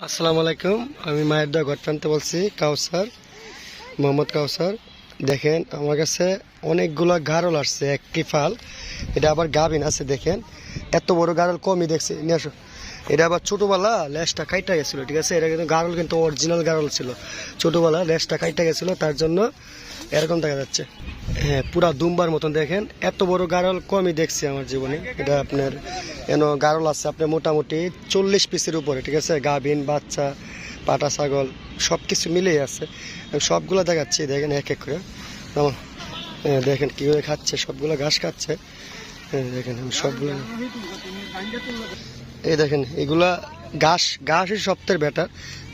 আসসালামু আলাইকুম আমি মায়ের দা ঘর প্রান্তে বলছি কাউসার মোহাম্মদ কাউসার। দেখেন, আমার কাছে অনেকগুলো গারল আসছে একটি ফাল এটা আবার গাভিন আছে, দেখেন। এত বড় গারল কমই দেখছি, নিয়ে আসো। এটা আবার ছোটোবেলা লেসটা কাইটা গেছিল, ঠিক আছে? এটা কিন্তু গারল, কিন্তু অরিজিনাল গারল ছিল। ছোটোবেলা লেসটা কাইটা গেছিল, তার জন্য এরকম দেখা যাচ্ছে। হ্যাঁ পুরা দুম্বার মতন, দেখেন। এত বড় গারল কমই দেখছি আমার জীবনে। এটা আপনার এন গারল আছে আপনার মোটামুটি চল্লিশ পিসের উপরে, ঠিক আছে? গাভিন বাচ্চা পাটা, ছাগল সব কিছু মিলেই আছে। সবগুলো দেখাচ্ছি, দেখেন এক এক করে। দেখেন কীভাবে খাচ্ছে, সবগুলো ঘাস খাচ্ছে। দেখেন সবগুলো। এই দেখেন, এগুলা ঘাস, ঘাসই সপ্তাহের বেটার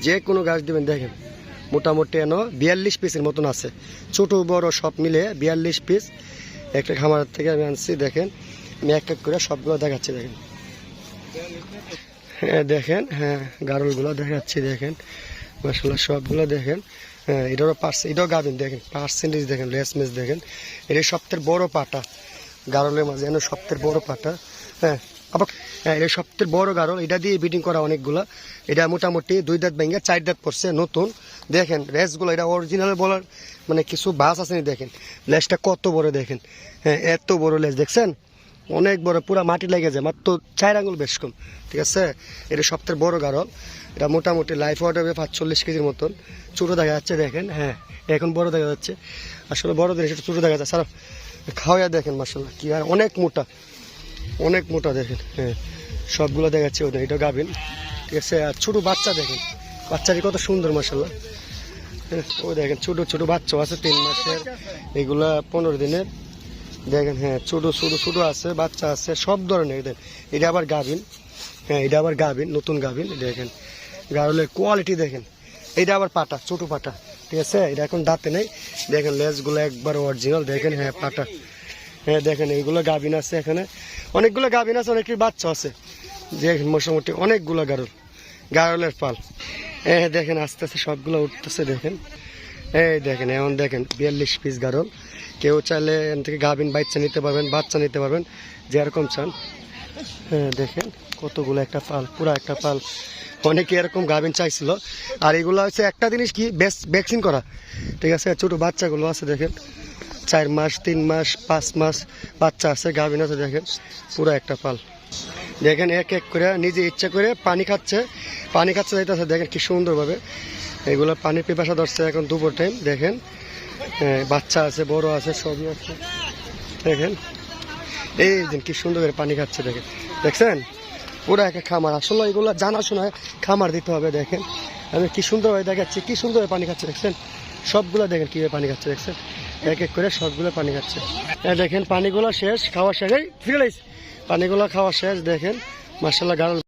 যে কোনো ঘাস দিবেন, দেখেন। মোটামুটি এনো বিয়াল্লিশ পিসের মতন আছে। ছোট, বড়, সব মিলে বিয়াল্লিশ পিস। একটা খামার থেকে আমি আনছি, দেখেন। আমি এক এক করে সবগুলো দেখাচ্ছি, দেখেন। হ্যাঁ দেখেন হ্যাঁ গারলগুলো দেখাচ্ছি, দেখেন। মাসাল্লাহ সবগুলো দেখেন। হ্যাঁ এটারও পার্সেন্ট এটাও গাবেন দেখেন পার্সেন্টেজ দেখেন, লেস মেস দেখেন। এটা সপ্তাহের বড় পাটা, গারলের মাঝে এনে সপ্তাহের বড় পাটা। হ্যাঁ আবার হ্যাঁ এটা সপ্তাহের বড় গারল, এটা দিয়ে বিডিং করা অনেকগুলা। এটা মোটামুটি দুই দাঁত ভেঙে চার দাঁত পড়ছে, নতুন। দেখেন রেসগুলো এটা অরিজিনাল বলার মানে কিছু বাস আছে দেখেন। লেসটা কত বড়, দেখেন। হ্যাঁ এত বড় লেস, দেখছেন? অনেক বড়, পুরা মাটি লেগে যায়, মাত্র চার আঙুল বেশ কম, ঠিক আছে? এটা সবথেকে বড় গারল। এটা মোটামুটি লাইফ ওয়াট হবে পাঁচচল্লিশ কেজির মতন। ছোটো দেখা যাচ্ছে, দেখেন হ্যাঁ এখন বড় দেখা যাচ্ছে। আসলে বড় জিনিস সেটা ছোটো দেখা যাচ্ছে। স্যার খাওয়া দেখেন মাসাল্লাহ কি আর অনেক মোটা অনেক মোটা দেখেন হ্যাঁ সবগুলো দেখাচ্ছে ওদের, এটা গাবেন ঠিক আছে? আর ছোটো বাচ্চা দেখেন, বাচ্চাটি কত সুন্দর মাসাল্লাহ ও দেখেন, ছোটো ছোটো বাচ্চাও আছে, তিন মাসের, এগুলা পনেরো দিনের। দেখেন হ্যাঁ ছোট ছোট ছোট আছে, বাচ্চা আছে, সব ধরনের দেখেন এটা আবার গাভিন। হ্যাঁ এটা আবার গাভিন, নতুন গাভিন, দেখেন। গারলের কোয়ালিটি দেখেন। এটা আবার পাটা, ছোট পাটা, ঠিক আছে? এটা এখন দাঁতে নেই। দেখেন, লেজগুলো একবার অরিজিনাল দেখেন হ্যাঁ পাটা। হ্যাঁ দেখেন, এইগুলো গাভিন আছে এখানে। অনেকগুলো গাভিন আছে অনেকটি বাচ্চা আছে। দেখেন মোটামুটি অনেকগুলো গারল। গারলের পাল। হ্যাঁ দেখেন, আস্তে আস্তে সবগুলো উঠতেছে, দেখেন। এই দেখেন এমন দেখেন, বিয়াল্লিশ পিস গারল। কেউ চাইলে এখান থেকে গাভিন বাচ্চা নিতে পারবেন, বাচ্চা নিতে পারবেন, যেরকম চান। হ্যাঁ দেখেন, কতগুলো একটা পাল, পুরা একটা পাল। অনেকে এরকম গাভিন চাইছিল। আর এগুলো হচ্ছে একটা জিনিস কি ভ্যাকসিন করা। ঠিক আছে, ছোটো বাচ্চাগুলো আছে, দেখেন। চার মাস, তিন মাস, পাঁচ মাস বাচ্চা আছে, গাভিন আছে, দেখেন, পুরো একটা পাল। দেখেন, এক এক করে নিজে ইচ্ছা করে পানি খাচ্ছে। পানি খাচ্ছে যাইতেছে দেখেন কি সুন্দরভাবে। এগুলো পানি পিপাসা ধরছে এখন দুপুর টাইম দেখেন। বাচ্চা আছে, বড় আছে, সবই আছে। দেখেন। এই দিন কি সুন্দর করে পানি খাচ্ছে, দেখেন। দেখছেন? পুরো একটা খামার। আসলে এগুলো জানাশোনা খামার দিতে হবে, দেখেন। আমি কি সুন্দরভাবে দেখাচ্ছি, কি সুন্দরভাবে পানি খাচ্ছে, দেখছেন? সবগুলো দেখেন কীভাবে পানি খাচ্ছে, দেখছেন? এক এক করে সবগুলো পানি খাচ্ছে। দেখেন, পানিগুলো শেষ, খাওয়া শেষ। এই, ফিরে পানিগুলো খাওয়া শেষ, দেখেন। মার্শাল্লাহ গারল